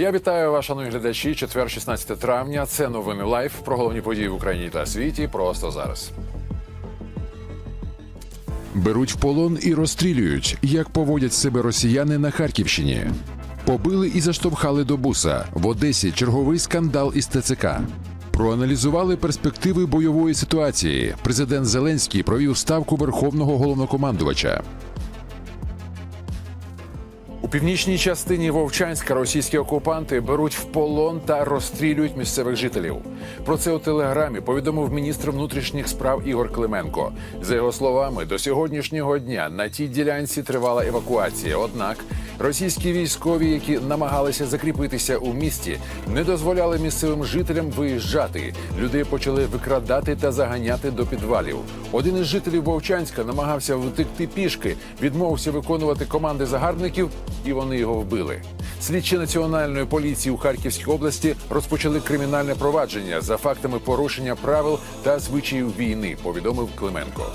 Я вітаю вас, шановні глядачі. Четвер, 16 травня. Це новини лайф про головні події в Україні та світі. Просто зараз. Беруть в полон і розстрілюють, як поводять себе росіяни на Харківщині. Побили і заштовхали до буса. В Одесі черговий скандал із ТЦК. Проаналізували перспективи бойової ситуації. Президент Зеленський провів ставку верховного головнокомандувача. У північній частині Вовчанська російські окупанти беруть в полон та розстрілюють місцевих жителів. Про це у телеграмі повідомив міністр внутрішніх справ Ігор Клименко. За його словами, до сьогоднішнього дня на тій ділянці тривала евакуація. Однак російські військові, які намагалися закріпитися у місті, не дозволяли місцевим жителям виїжджати. Людей почали викрадати та заганяти до підвалів. Один із жителів Вовчанська намагався втекти пішки, відмовився виконувати команди загарбників, і вони його вбили. Слідчі національної поліції у Харківській області розпочали кримінальне провадження за фактами порушення правил та звичаїв війни. Повідомив Клименко.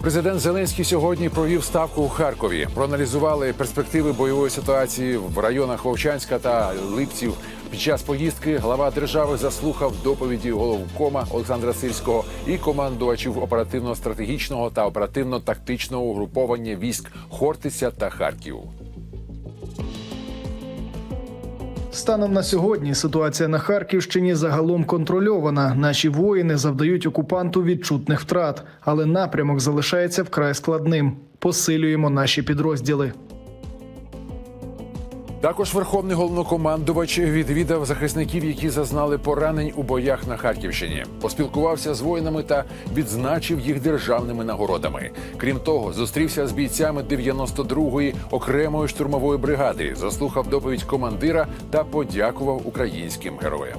Президент Зеленський сьогодні провів ставку у Харкові. Проаналізували перспективи бойової ситуації в районах Вовчанська та Липців. Під час поїздки глава держави заслухав доповіді головкома Олександра Сильського і командувачів оперативно-стратегічного та оперативно-тактичного угруповання військ Хортиця та Харків. Станом на сьогодні ситуація на Харківщині загалом контрольована. Наші воїни завдають окупанту відчутних втрат, але напрямок залишається вкрай складним. Посилюємо наші підрозділи. Також верховний головнокомандувач відвідав захисників, які зазнали поранень у боях на Харківщині. Поспілкувався з воїнами та відзначив їх державними нагородами. Крім того, зустрівся з бійцями 92-ї окремої штурмової бригади, заслухав доповідь командира та подякував українським героям.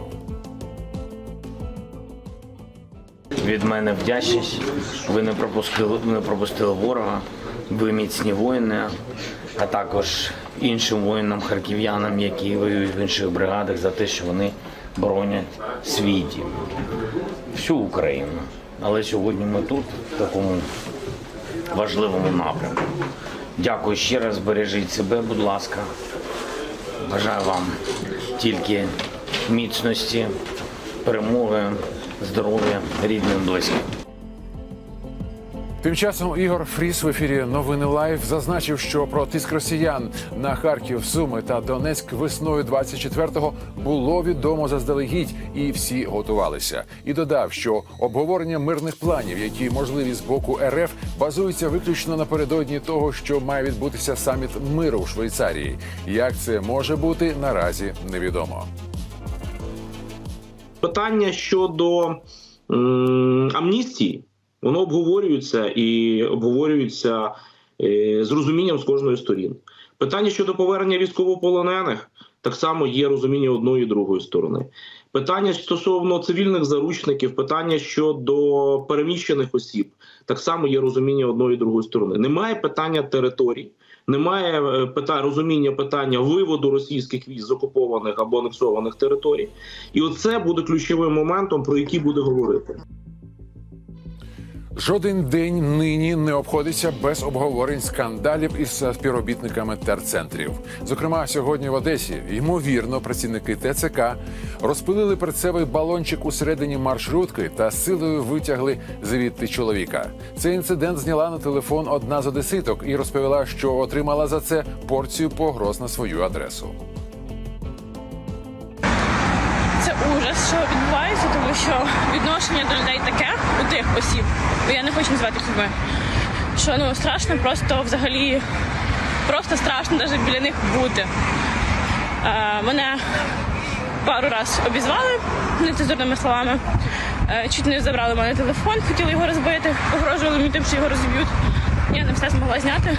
Від мене вдячність. Ви не пропустили, не пропустили ворога. Ви міцні воїни, а також іншим воїнам, харків'янам, які воюють в інших бригадах, за те, що вони боронять свій дім, всю Україну. Але сьогодні ми тут, в такому важливому напрямку. Дякую ще раз, бережіть себе, будь ласка. Бажаю вам тільки міцності, перемоги, здоров'я, рідним, близьким. Тим часом Ігор Фріс в ефірі Новини Лайв зазначив, що про тиск росіян на Харків, Суми та Донецьк весною 24-го було відомо заздалегідь, і всі готувалися. І додав, що обговорення мирних планів, які можливі з боку РФ, базуються виключно напередодні того, що має відбутися саміт миру у Швейцарії. Як це може бути, наразі невідомо. питання щодо м, амністії, воно обговорюється і обговорюється е, з розумінням з кожної сторін. Питання щодо повернення військовополонених так само є розуміння одної і другої сторони. Питання стосовно цивільних заручників, питання щодо переміщених осіб, так само є розуміння одної і другої сторони. Немає питання територій, немає е, питань розуміння питання виводу російських військ з окупованих або анексованих територій. І оце буде ключовим моментом, про який буде говорити. Жоден день нині не обходиться без обговорень скандалів із співробітниками терцентрів. Зокрема, сьогодні в Одесі ймовірно працівники ТЦК розпилили перцевий балончик у середині маршрутки та силою витягли звідти чоловіка. Цей інцидент зняла на телефон одна з одеситок і розповіла, що отримала за це порцію погроз на свою адресу. Ужас, що відбувається, тому що відношення до людей таке у тих осіб, бо я не хочу називати їх людьми, що ну страшно просто взагалі, просто страшно навіть біля них бути. Е, мене пару раз обізвали нецензурними словами, е, чуть не забрали мене телефон, хотіли його розбити, погрожували мені тим, що його розіб'ють. Я не все змогла зняти,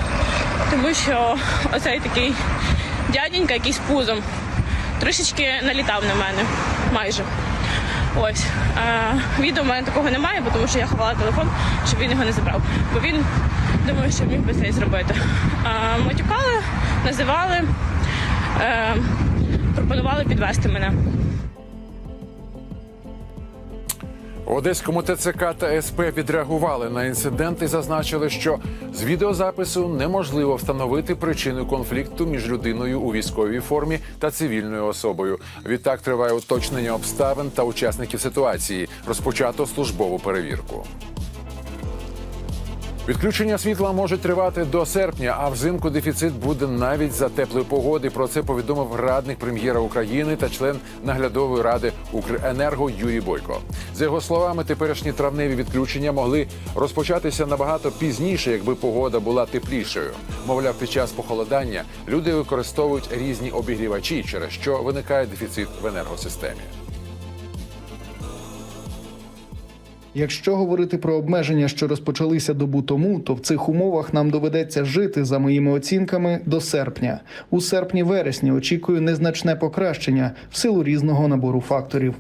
тому що оцей такий дяденька, якийсь пузом, трішечки налітав на мене майже. Ось а, відео в мене такого немає, бо тому що я ховала телефон, щоб він його не забрав. Бо він думаю, що міг би це і зробити. А, матюкали, називали, е, пропонували підвести мене. Одеському ТЦК та СП відреагували на інцидент і зазначили, що з відеозапису неможливо встановити причину конфлікту між людиною у військовій формі та цивільною особою. Відтак триває уточнення обставин та учасників ситуації. Розпочато службову перевірку. Відключення світла може тривати до серпня, а взимку дефіцит буде навіть за теплої погоди. Про це повідомив радник прем'єра України та член наглядової ради Укренерго Юрій Бойко. За його словами, теперішні травневі відключення могли розпочатися набагато пізніше, якби погода була теплішою. Мовляв, під час похолодання люди використовують різні обігрівачі, через що виникає дефіцит в енергосистемі. Якщо говорити про обмеження, що розпочалися добу тому, то в цих умовах нам доведеться жити за моїми оцінками до серпня. У серпні-вересні очікую незначне покращення в силу різного набору факторів.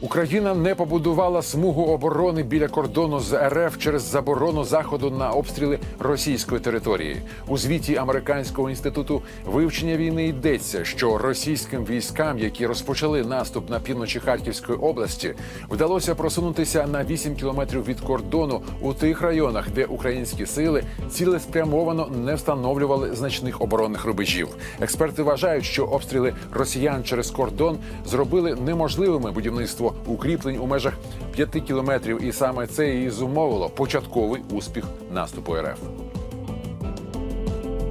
Україна не побудувала смугу оборони біля кордону з РФ через заборону заходу на обстріли російської території. У звіті американського інституту вивчення війни йдеться, що російським військам, які розпочали наступ на півночі Харківської області, вдалося просунутися на 8 кілометрів від кордону у тих районах, де українські сили цілеспрямовано не встановлювали значних оборонних рубежів. Експерти вважають, що обстріли росіян через кордон зробили неможливими будівництво укріплень у межах 5 кілометрів, і саме це і зумовило початковий успіх наступу РФ.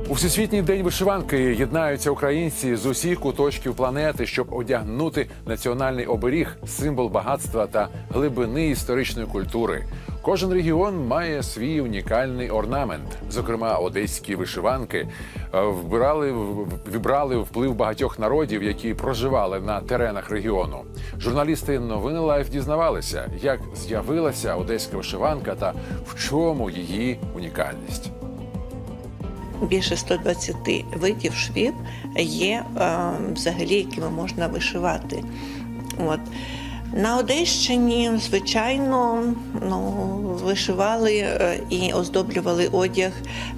У всесвітній день вишиванки єднаються українці з усіх куточків планети, щоб одягнути національний оберіг, символ багатства та глибини історичної культури. Кожен регіон має свій унікальний орнамент. Зокрема, одеські вишиванки вбирали вібрали вплив багатьох народів, які проживали на теренах регіону. Журналісти новини Лайф дізнавалися, як з'явилася одеська вишиванка та в чому її унікальність. більше 120 видів швів є е, взагалі, якими можна вишивати. От. На Одещині, звичайно, ну, вишивали е, і оздоблювали одяг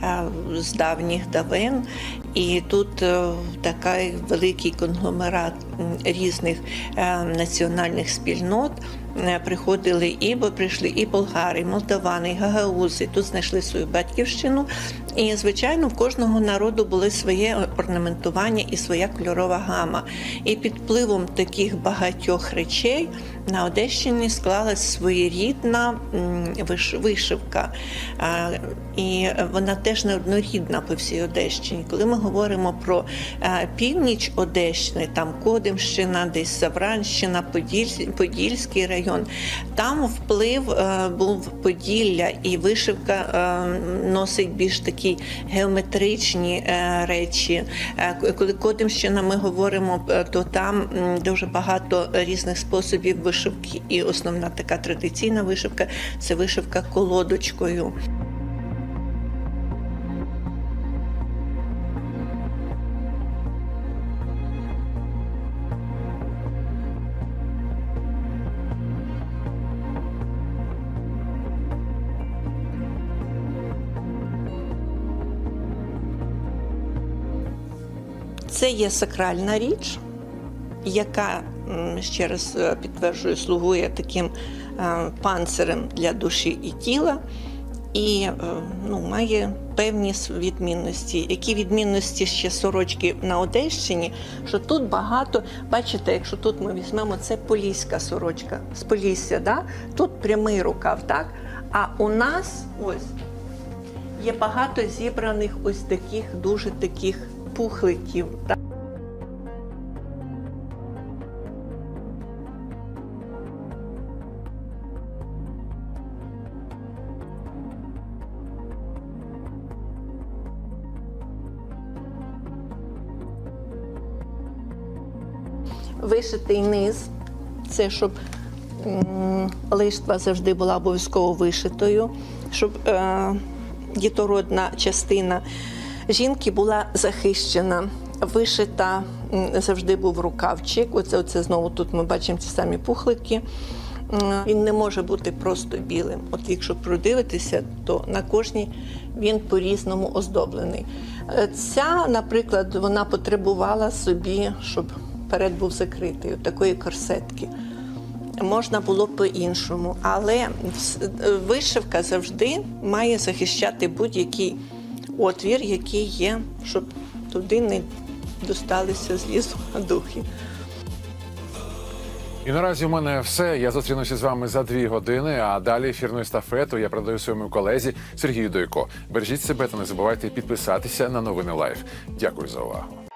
е, з давніх давен. І тут е, такий великий конгломерат різних е, національних спільнот е, приходили і бо прийшли і болгари, і молдавани, і гагаузи. Тут знайшли свою батьківщину. І, звичайно, в кожного народу були своє орнаментування і своя кольорова гама. І під впливом таких багатьох речей на Одещині склалась своєрідна вишивка. І вона теж неоднорідна по всій Одещині. Коли ми говоримо про е, північ Одещини, там Кодимщина, десь Савранщина, Поділь- Подільський район, там вплив е, був Поділля, і вишивка е, носить більш такі геометричні речі. Коли Кодимщина ми говоримо, то там дуже багато різних способів вишивки. І основна така традиційна вишивка це вишивка колодочкою. Це є сакральна річ, яка ще раз е, підтверджую, слугує таким е, панцирем для душі і тіла, і е, ну, має певні відмінності. Які відмінності ще сорочки на Одещині? Що тут багато, бачите, якщо тут ми візьмемо, це поліська сорочка з Полісся, да? тут прямий рукав, так? А у нас ось є багато зібраних ось таких дуже таких пухликів. так? Вишитий низ це щоб м, лиштва завжди була обов'язково вишитою, щоб е, дітородна частина жінки була захищена. Вишита завжди був рукавчик. Оце, оце знову тут ми бачимо ці самі пухлики. Він не може бути просто білим. От якщо продивитися, то на кожній він по-різному оздоблений. Е, Ця, наприклад, вона потребувала собі, щоб перед був закритий, такої корсетки. можна було по-іншому. Але вишивка завжди має захищати будь-який отвір, який є, щоб туди не досталися злізу духи. І наразі у мене все. Я зустрінуся з вами за дві години. А далі ефірну естафету я передаю своєму колезі Сергію Дойко. Бережіть себе та не забувайте підписатися на новини Лайф. Дякую за увагу.